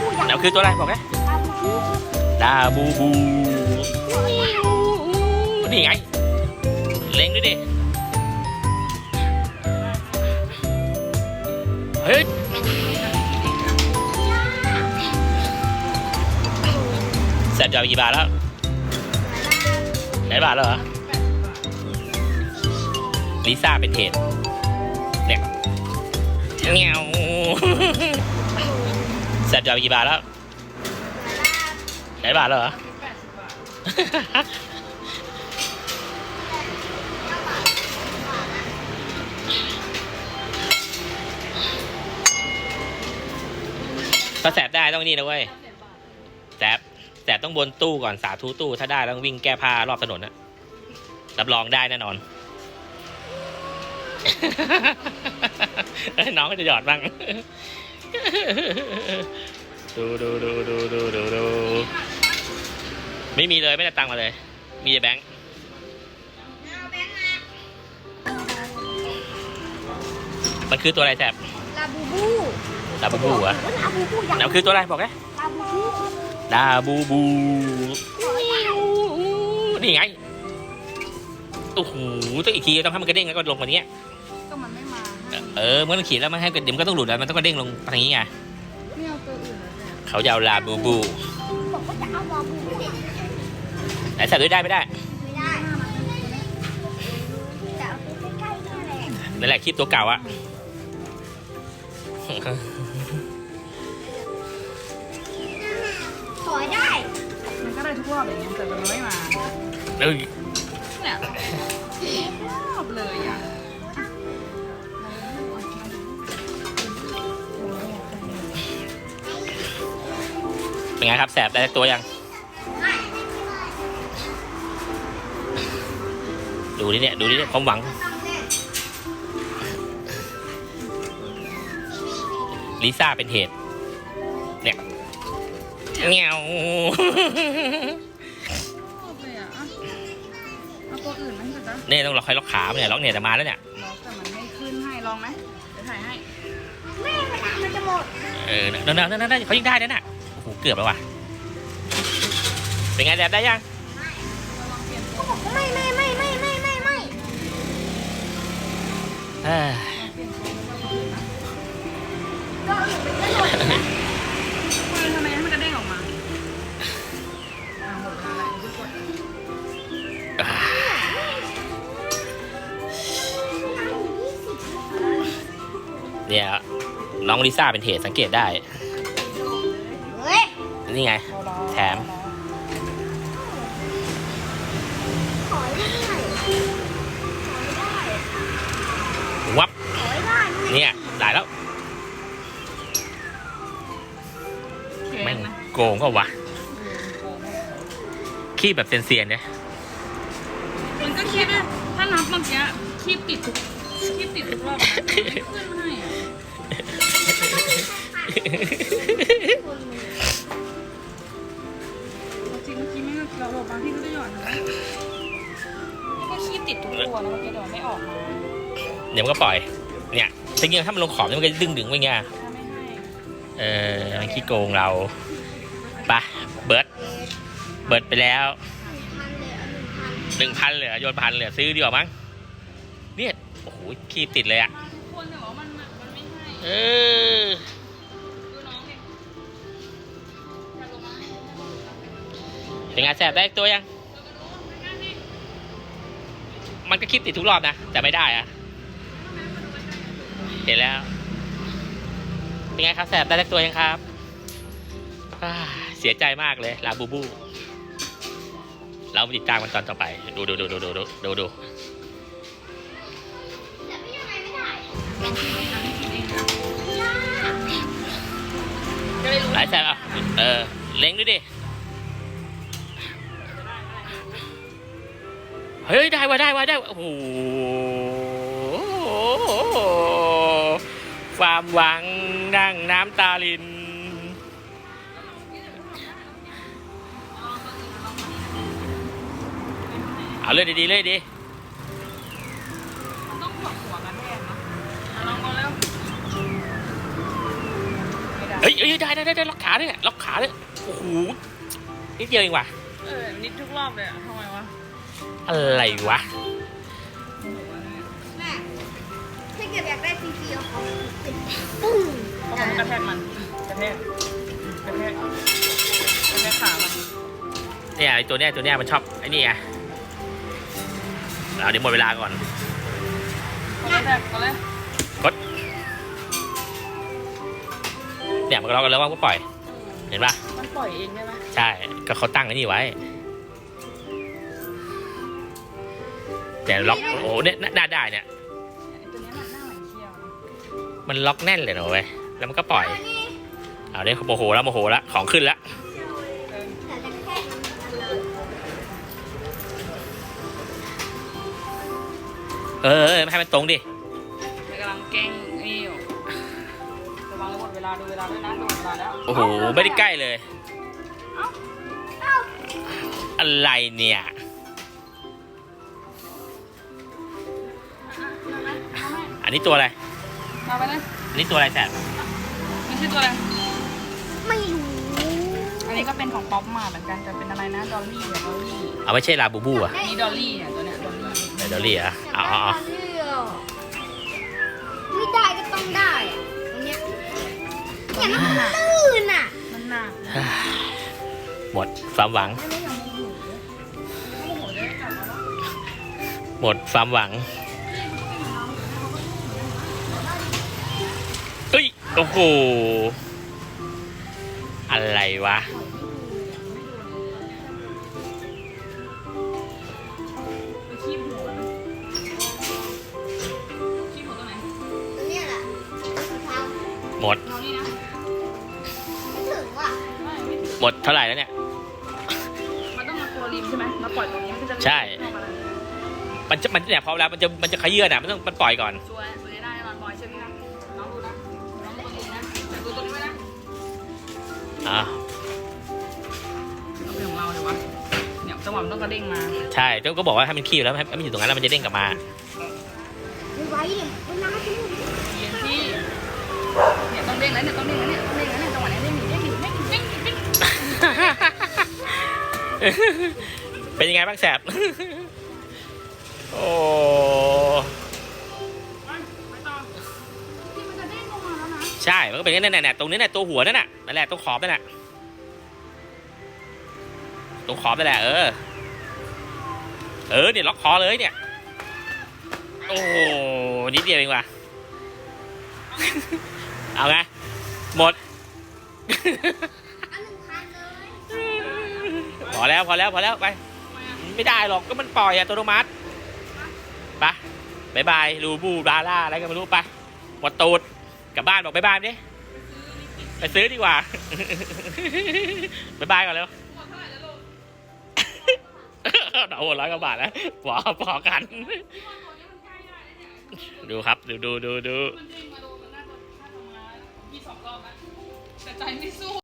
บูยักษ์แล้วคือตัวอะไรบอกนะลาบูบูดาบูบู นี่ไง เล็งด้วยดิ เฮ้ยแซมจะเอากี่บาทแล้วไหนบาทแล้วเหรอ ลิซ่าเป็นเหตุเนี่ยเงี้ยว แซมจะเอากี่บาทแล้วไหนบาทแล้วเหรอ ถ้าแสบได้ต้องนี่นะเว้ยแสบแสบต้องบนตู้ก่อนสาธุตู้ ถ้าได้ต้องวิ่งแก้ผ้ารอบถนนนะรับรองได้แน่นอน น้องก็จะหยอดบ้าง ดูดูดูดูดูดูดูไม่มีเลยไม่ได้ตังค์มาเลย มีแต่แบงค์มันคือตัวอะไรแสบลาบูบูลาบูบูเหรอลาบูบูยักษ์แล้วคือตัวอะไรบอกนะลาบูบูลาบูบูนี่ไงโอ้โหต้องอีกทีต้องให้มันกระเด้งแล้วก็ลงมาเนี้ย เออมันต้องขีดแล้วมันให้กระเดี๋ยวมันก็ต้องหลุดแล้วมันต้องกระเด้งลงทางนี้ไงไม่เอาตัวอื่นแล้วเนี่ยเขาจะเอาลาบูบูบอกว่าจะเอาลาบูบูไหนใส่ด้วยได้ไม่ได้ไม่ได้แต่เอาตัวใกล้ๆนี่แหละนั่นแหละคลิปตัวเก่าอะ ถอยได้ มันก็ได้ทุกรอบอย่างเงี้ยแต่มันไม่มา เอ้ยเนี่ย เป็นไงครับแสบได้ตัวยัง ดูดิเนี่ยดูดิเนี่ยความหวัง ลิซ่าเป็นเหตุ เนี่ยเงี้ยวรอบเลยอะอะเอาตัวอื่นไหมจ๊ะเนี่ยต้องรอคอยล็อกขาเนี่ยล็อกเนี่ยแต่มาแล้วเนี่ยล็อกแต่มันไม่ขึ้นให้ลองไหมเดี๋ยวถ่ายให้ แม่เวลามันจะหมด เออนั่นนั่นนั่นนั่นเขายิงได้แล้วน่ะ โอ้โหเกือบแล้วว่ะ เป็นไงแดบได้ยังเขาบอกว่าไม่ไม่ไม่ไม่ไม่ไม่ไม่เอ้ยก็อื่นมันก็หมดมันทำไมให้มันกระเด้งออกมาอ่าหมดเวลาแล้วเดี๋ยวกดเนี่ยน้องลิซ่าเป็นเหตุสังเกตได้เฮ้ย นี่ไง แถมถอยได้ถอยได้วับถอยได้เนี่ย ได้แล้วเกแม่งนะโกงก็วะเออโกงขี้แบบเซียนๆเนี่ย มันก็คิดว่าถ้านับเมื่อกี้คีบติดทุกคีบติดทุกรอบนะไม่ขึ้นให้อะ ก็จะหย่อนนะนี่ก็คีบติดทุกตัวนะเมื่อกี้เดี๋ยวไม่ออกมาเดี๋ยวมันก็ปล่อย เนี่ยจริงๆถ้ามันลงขอบเนี่ยมันก็ดึงดึงๆไว้ไงถ้าไม่ให้เออมันขี้โกงเราไปะเบิร์ดเบิร์ดไปแล้วหนึ่งพันเหลือโยนพันเหลือซื้อดีกว่ามั้งเนี่ยโอ้โหขี้ติดเลยอะคนแต่ว่ามันมันไม่ให้เออ ดูน้องดิอย่าลงมาให้ เป็นไงแสบได้ตัวยัง มันก็คิดติดทุกรอบนะ แต่ไม่ได้อะเห็นแล้ว เป็นไงครับแสบได้สักตัวยังครับอ่าเสียใจมากเลยลาบูบู เราติดตามกันตอนต่อไป ดูดูดูดูดูดูดูดูหลายแสบอะเออ เล็งด้วยดิ ฮ้ยได้ว่ะได้ว่ะได้ว่ะโอ้โหความหวังนั่งน้ำตาลิน เอาเลยดีๆเลยดีต้องหัวหัวกันแทนนะอะลองมาแล้วไม่ได้เฮ้ยเฮ้ยได้ได้ได้ล็อกขาด้วยล็อกขาด้วยโอ้โหนิดเดียวเองว่ะเออนิดทุกรอบเลยอะทำไมวะ อะไรวะ แม่ถ้าเกิดอยากได้ฟรีๆเอาของเป็นปุ้งเพราะมันกระแทกมันกระแทกกระแทกกระแทกขามันเนี่ยไอ้ตัวเนี้ยตัวเนี้ยมันชอบไอ้นี่ไงเอาเดี๋ยวหมดเวลาก่อน กระแทกก็เลยกด เนี่ยมันก็ล็อกกันแล้วว่าก็ปล่อย เห็นปะมันปล่อยเองใช่ไหมใช่ ก็เขาตั้งไอ้นี่ไว้ แต่ล็อกโอ้โหเนี่ยได้ได้เนี่ยไอ้ตัวเนี้ยมันหน้าเหมือนเขี้ยวมันล็อกแน่นเลยนะเว้ยแล้วมันก็ปล่อยอันนี้เอาเนี่ยโมโหแล้วโมโหแล้วของขึ้นแล้วเออแต่จะแค่มันเลยเออเออให้มันตรงดิมันกำลังแกล้งนี่อยู่ระวังหมดเวลาดูเวลาด้วยนะดูเวลาแล้วโอ้โหไม่ได้ใกล้เลยเอ้าอะไรเนี่ย นนี้ตัวอะไร มาไปเลยอันนี้ตัวอะไรแสบนี่ชื่อตัวอะไร ไม่รู้อันนี้ก็เป็นของป๊อปมาเหมือนกันแต่เป็นอะไรนะดอลลี่อะดอลลี่เอาไม่ใช่ลาบูบูอะนี่ดอลลี่เนี่ยตัวเนี้ยดอลลี่เดี๋ยวเดี๋ยวเรียกอะอยากเอาได้เอาตเอาอนนี้อะไม่ได้ก็ต้องได้อะตรงเนี้ยเนี่ยมันลื่นอะมันหนักหมดความหวังไม่ได้อย่างโมโหโมโหเลยกลับมาว่าหมดความหวัง โอ้โห อะไรวะไปคีบหัวมันคีบหัวตัวไหนตรงเนี้ยแหละเท้าหมดเอานี่นะไม่ถึงว่ะไม่ไม่ถึงหมดเท่าไหร่แล้วเนี่ย มันต้องมาตัวริมใช่ไหมมาปล่อยตรงนี้มันก็จะใช่เข้ามาเลยมันจะมันเนี่ยพอเวลามันจะมันจะขยื่นอะมันต้องมันปล่อยก่อนช่วยช่วยได้มันบอยเชื่อพี่นะน้องดูนะ น้องดูตัวนี้นะแต่ดูตัวนี้ไว้นะอ่าเอาเป็นของเราเลยวะ เนี่ยจังหวะมันต้องกระเด้งมา ใช่ต้องก็บอกว่าให้มันขี้แล้วให้ให้มันอยู่ตรงนั้นแล้วมันจะเด้งกลับมาไม่ไหวเนี่ยเวลาที่เย็นที่เนี่ยต้องเด้งแล้วเนี่ยต้องเด้งแล้วเนี่ยต้องเด้งแล้วเนี่ยจังหวะเนี้ยเด้งหนีเด้งหนีเด้งหนีเด้งหนีเด้งหนีเป็นยังไงบ้างแสบ โอ้ ใช่ มันก็เป็นอย่นั้นแหละตรงนี้แหละตัวหัวนั่นน่ะนั่นแหละตรงขอบนั่นแหละตรงขอบนั่นแหละเออ เออเนี่ยล็อกคอเลยเนี่ย โอ้โหนิดเดียวเองว่ะ เอาไง หมด พอแล้วพอแล้วพอแล้วไป ไม่ได้หรอกก็มันปล่อยอัตโนมัติไปบายบาย ลูบูบาร่าอะไรก็ไม่รู้ไปหมดตูด กลับบ้านบอกบายบายดิไปซื้อดีกว่าบายบายก่อนเร็วดอกหัวร้อยกว่าบาทแล้วพอพอกัน ดูครับ ดูดูดูดู มันเด้งมาโดนมันน่าจะฆ่าจะมาพี่สองรอบแล้วแต่ใจไม่สู้